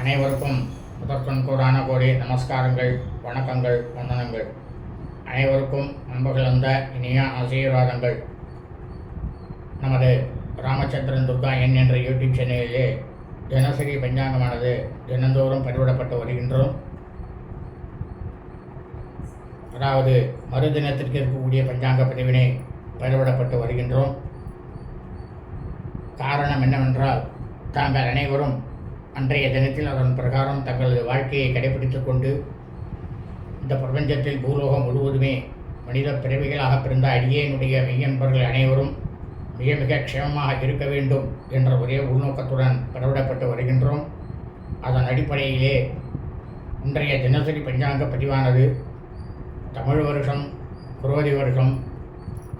அனைவருக்கும் முதற்கண் கூடான கோடி நமஸ்காரங்கள் வணக்கங்கள் வந்தனங்கள். அனைவருக்கும் அன்புகளந்த இனிய ஆசீர்வாதங்கள். நமது ராமச்சந்திரன் துர்கா என் என்ற யூடியூப் சேனலிலே தினசரி பஞ்சாங்கமானது தினந்தோறும் பதிவிடப்பட்டு வருகின்றோம். அதாவது மறுதினத்திற்கு இருக்கக்கூடிய பஞ்சாங்க பதிவினை பதிவிடப்பட்டு வருகின்றோம். காரணம் என்னவென்றால் தாங்கள் அனைவரும் அன்றைய தினத்தில் அதன் பிரகாரம் தங்களது வாழ்க்கையை கடைபிடித்துக் கொண்டு இந்த பிரபஞ்சத்தில் பூலோகம் முழுவதுமே மனித பிறவிகளாக பிறந்த அடியேனுடைய மெய்யன்பர்கள் அனைவரும் மிக மிக க்ஷேமமாக இருக்க வேண்டும் என்ற ஒரே உள்நோக்கத்துடன் பதிவிடப்பட்டு வருகின்றோம். அதன் அடிப்படையிலே இன்றைய தினசரி பஞ்சாங்க பதிவானது தமிழ் வருஷம் குரோதி வருஷம்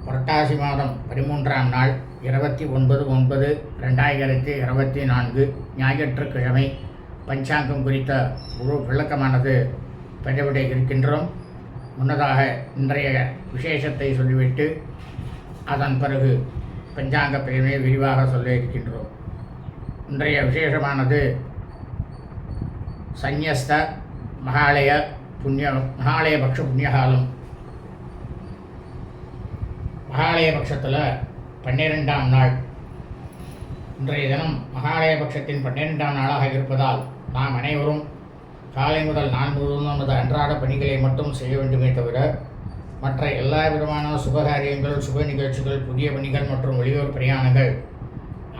புரட்டாசி மாதம் பதிமூன்றாம் நாள் இருபத்தி ஒன்பது ஒன்பது ரெண்டாயிரத்தி இருபத்தி நான்கு ஞாயிற்றுக்கிழமை பஞ்சாங்கம் குறித்த முழு விளக்கமானது பதிவிட இருக்கின்றோம். முன்னதாக இன்றைய விசேஷத்தை சொல்லிவிட்டு அதன் பிறகு பஞ்சாங்க பெருமையை விரிவாக சொல்ல இருக்கின்றோம். இன்றைய விசேஷமானது சந்நியஸ்த மகாலய புண்ணிய மகாலய பக்ஷ புண்ணியகாலம். மகாலய பட்சத்தில் பன்னிரெண்டாம் நாள். இன்றைய தினம் மகாலய பட்சத்தின் பன்னிரெண்டாம் நாளாக இருப்பதால் நாம் அனைவரும் காலை முதல் நான் முழுவதும் நமது அன்றாட பணிகளை மட்டும் செய்ய வேண்டுமே தவிர மற்ற எல்லா விதமான சுபகாரியங்கள் சுப நிகழ்ச்சிகள் புதிய பணிகள் மற்றும் வெளியூர் பிரயாணங்கள்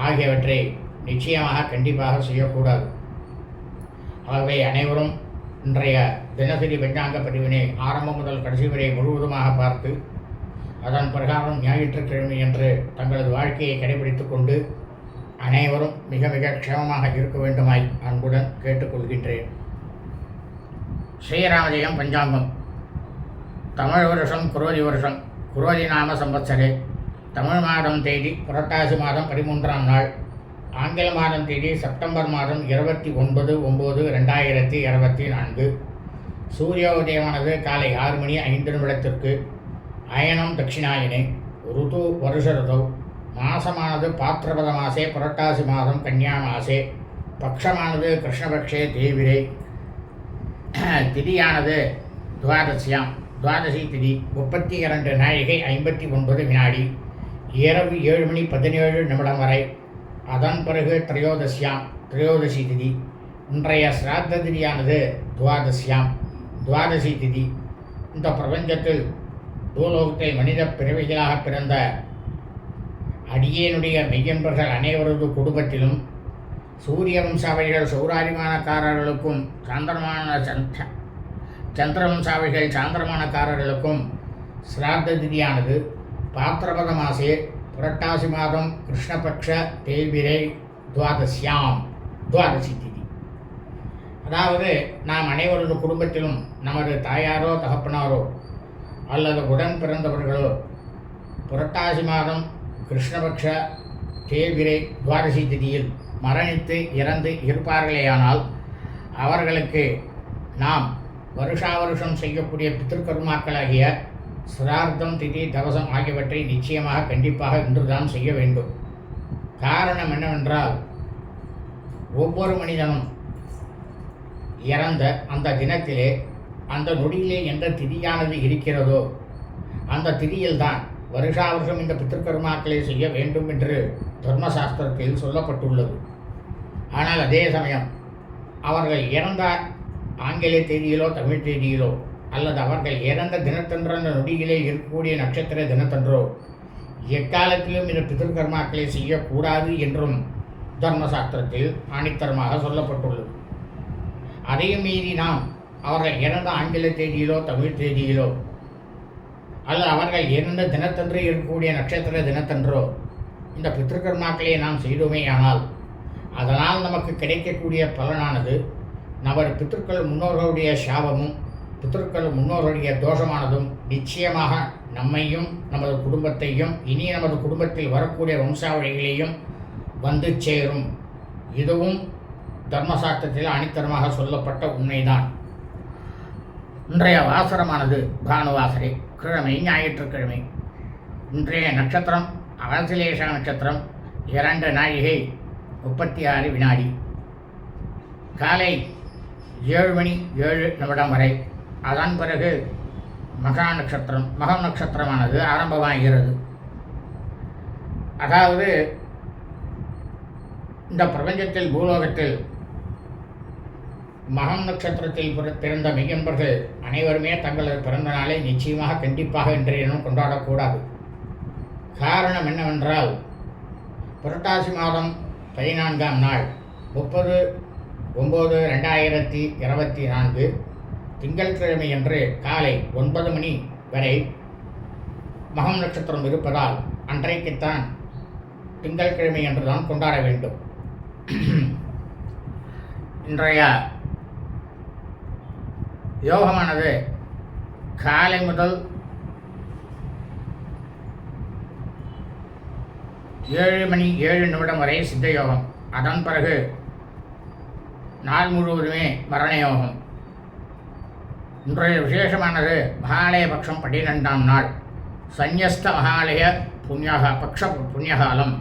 ஆகியவற்றை நிச்சயமாக கண்டிப்பாக செய்யக்கூடாது. ஆகவே அனைவரும் இன்றைய தினசரி பஞ்சாங்க பதிவினை ஆரம்பம் முதல் கடைசி வரை முழுவதுமாக பார்த்து அதன் பிரகாரம் ஞாயிற்றுக்கிழமை என்று தங்களது வாழ்க்கையை கடைபிடித்துக் கொண்டு அனைவரும் மிக மிக க்ஷேமமாக இருக்க வேண்டுமாய் அன்புடன் கேட்டுக்கொள்கின்றேன். ஸ்ரீராமஜெயம் பஞ்சாங்கம். தமிழ் வருஷம் குரோதி வருஷம். குரோதி நாம சம்பத்சரே தமிழ் மாதம் தேதி புரட்டாசி மாதம் பதிமூன்றாம் நாள். ஆங்கில மாதம் தேதி செப்டம்பர் மாதம் இருபத்தி ஒன்பது ஒம்பது ரெண்டாயிரத்தி இருபத்தி நான்கு. சூரிய உதயமானது காலை ஆறு மணி ஐந்து நிமிடத்திற்கு அயனம் தட்சிணாயனே ருது வருஷ ருதௌ மாசமானது பாத்திரபத மாசே புரட்டாசி மாதம் கன்னியா மாசே பக்ஷமானது கிருஷ்ணபக்ஷே தேவிரே. திதியானது துவாதசியாம். துவாதசி திதி முப்பத்தி இரண்டு நாழிகை ஐம்பத்தி ஒன்பது வினாடி. இரவு ஏழு மணி பதினேழு நிமிடம் வரை. அதன் பிறகு திரையோதசியாம் திரையோதசி திதி. இன்றைய சிராத்த திதியானது துவாதசியாம் துவாதசி திதி. இந்த பிரபஞ்சத்தில் பூலோகத்தில் மனித பிறவிகளாக பிறந்த அடியேனுடைய மெய்யன்பர்கள் அனைவரது குடும்பத்திலும் சூரிய வம்சாவளிகள் சௌராரிமானக்காரர்களுக்கும் சாந்திரமான சந்த சந்திரவம்சாவளிகள் சாந்திரமானக்காரர்களுக்கும் சிராத்த திதியானது பாத்திரபத மாசே புரட்டாசி மாதம் கிருஷ்ணபக்ஷ தேய்பிரை துவாதசியாம் துவாதசி திதி. அதாவது நாம் அனைவரது குடும்பத்திலும் நமது தாயாரோ தகப்பனாரோ அல்லது உடன் பிறந்தவர்களோ புரட்டாசி மாதம் கிருஷ்ணபக்ஷ தேவிரை துவாரசி திதியில் மரணித்து இறந்து இருப்பார்களேயானால் அவர்களுக்கு நாம் வருஷா வருஷம் செய்யக்கூடிய பித்திருக்கருமாக்களாகிய சிரார்த்தம் திதி தவசம் ஆகியவற்றை நிச்சயமாக கண்டிப்பாக இன்றுதான் செய்ய வேண்டும். காரணம் என்னவென்றால் ஒவ்வொரு மனிதனும் இறந்த அந்த தினத்திலே அந்த நொடியிலே எந்த திதியானது இருக்கிறதோ அந்த திதியில்தான் வருஷா வருஷம் இந்த பித்திருக்கர்மாக்களை செய்ய வேண்டும் என்று தர்மசாஸ்திரத்தில் சொல்லப்பட்டுள்ளது. ஆனால் அதே சமயம் அவர்கள் இறந்த ஆங்கில தேதியிலோ தமிழ் தேதியிலோ அல்லது அவர்கள் இறந்த தினத்தன்று அந்த நொடியிலே இருக்கக்கூடிய நட்சத்திர தினத்தன்றோ எக்காலத்திலும் இந்த பித்திருக்கர்மாக்களை செய்யக்கூடாது என்றும் தர்மசாஸ்திரத்தில் ஆணித்தரமாக சொல்லப்பட்டுள்ளது. அதையும் மீறி நாம் அவர்கள் இறந்த ஆங்கில தேதியிலோ தமிழ் தேதியிலோ அல்லது அவர்கள் இறந்த தினத்தன்று இருக்கக்கூடிய நட்சத்திர தினத்தன்றோ இந்த பித்திருக்கர்மாக்களை நாம் செய்தோமே ஆனால் அதனால் நமக்கு கிடைக்கக்கூடிய பலனானது நமது பித்திருக்கள் முன்னோர்களுடைய சாபமும் பித்திருக்கள் முன்னோர்களுடைய தோஷமானதும் நிச்சயமாக நம்மையும் நமது குடும்பத்தையும் இனி நமது குடும்பத்தில் வரக்கூடிய வம்சாவழிகளையும் வந்து சேரும். இதுவும் தர்மசாஸ்திரத்தில் அனித்தரமாக சொல்லப்பட்ட உண்மைதான். இன்றைய வாசரமானது பானுவாசரை. கிழமை ஞாயிற்றுக்கிழமை. இன்றைய நட்சத்திரம் அகசிலேஷ நட்சத்திரம் இரண்டு நாழிகை முப்பத்தி ஆறு வினாடி. காலை ஏழு மணி ஏழு நிமிடம் வரை. அதன் பிறகு மகா நட்சத்திரம் மகம் நட்சத்திரமானது ஆரம்பமாகிறது. அதாவது இந்த பிரபஞ்சத்தில் பூலோகத்தில் மகம் நட்சத்திரத்தில் பிறந்த மெய்யன்பர்கள் அனைவருமே தங்களது பிறந்த நாளை நிச்சயமாக கண்டிப்பாக இன்றைய கொண்டாடக்கூடாது. காரணம் என்னவென்றால் புரட்டாசி மாதம் பதினான்காம் நாள் முப்பது ஒம்பது ரெண்டாயிரத்தி இருபத்தி நான்கு திங்கட்கிழமை அன்று காலை ஒன்பது மணி வரை மகம் நட்சத்திரம் இருப்பதால் அன்றைக்குத்தான் திங்கட்கிழமை என்று தான் கொண்டாட வேண்டும். இன்றைய யோகமானது. காலை முதல் ஏழு மணி ஏழு நிமிடம் வரை சித்த யோகம். அதன் பிறகு நாள் முழுவதுமே மரண யோகம். இன்றைய விசேஷமானது மகாலய பட்சம் பன்னிரெண்டாம் நாள். சந்யஸ்த மகாலய புண்ணியக பக்ஷ புண்ணியகாலம்.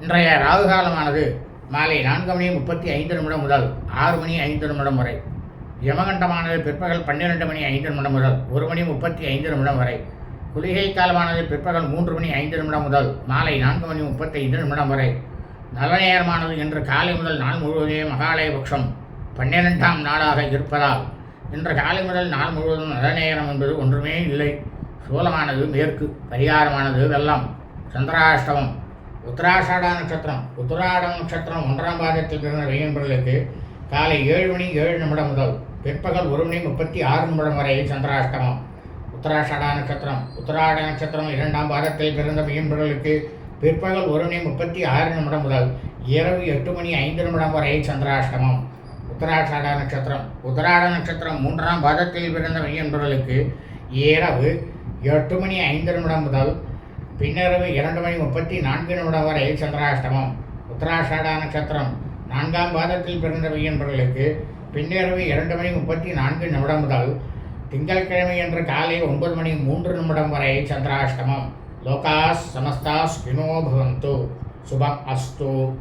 இன்றைய ராகு காலமானது மாலை நான்கு மணி முப்பத்தி ஐந்து நிமிடம் முதல் ஆறு மணி ஐந்து நிமிடம் வரை. யமகண்டமானது பிற்பகல் பன்னிரெண்டு மணி ஐந்து நிமிடம் முதல் ஒரு மணி முப்பத்தி ஐந்து நிமிடம் வரை. குளிகை காலமானது பிற்பகல் மூன்று மணி ஐந்து நிமிடம் முதல் மாலை நான்கு மணி முப்பத்தி ஐந்து நிமிடம் வரை. நல்ல நேரமானது இன்று காலை முதல் நாள் முழுவதுமே மகாலய பட்சம் பன்னிரெண்டாம் நாளாக இருப்பதால் இன்று காலை முதல் நாள் முழுவதும் நல்ல நேரம் என்பது ஒன்றுமே இல்லை. சூலமானது மேற்கு பரிகாரமானது வெள்ளம் சந்திராஷ்டமம் உத்தராஷாடா நட்சத்திரம் உத்தராட நட்சத்திரம் ஒன்றாம் பாதத்தில் பிறந்த வெய்யன்பர்களுக்கு காலை ஏழு மணி ஏழு நிமிடம் முதல் பிற்பகல் ஒரு மணி முப்பத்தி ஆறு நிமிடம் வரை சந்திராஷ்டமம். உத்தராஷடா நட்சத்திரம். உத்தராட நட்சத்திரம் இரண்டாம் பாதத்தில் பிறந்த மீன்பர்களுக்கு பிற்பகல் ஒரு மணி முப்பத்தி ஆறு நிமிடம் முதல் இரவு எட்டு மணி ஐந்து நிமிடம் வரை சந்திராஷ்டமம். உத்தராஷாட நட்சத்திரம். உத்தராட நட்சத்திரம் மூன்றாம் பாதத்தில் பிறந்த மீன்பர்களுக்கு இரவு எட்டு மணி ஐந்து நிமிடம் முதல் பின்னரவு இரண்டு மணி முப்பத்தி நான்கு நிமிடம் வரை சந்திராஷ்டமம். உத்தராஷாடா நட்சத்திரம். நான்காம் பாதத்தில் பிறந்த மீன்பர்களுக்கு பின்னிரவு இரண்டு மணி முப்பத்தி நான்கு நிமிடம் முதல் திங்கட்கிழமை அன்று காலை ஒன்பது மணி மூன்று நிமிடம் வரை சந்திராஷ்டமம். லோகாஸ் சமஸ்தாஸ் வினோ பவந்து. சுபம் அஸ்து.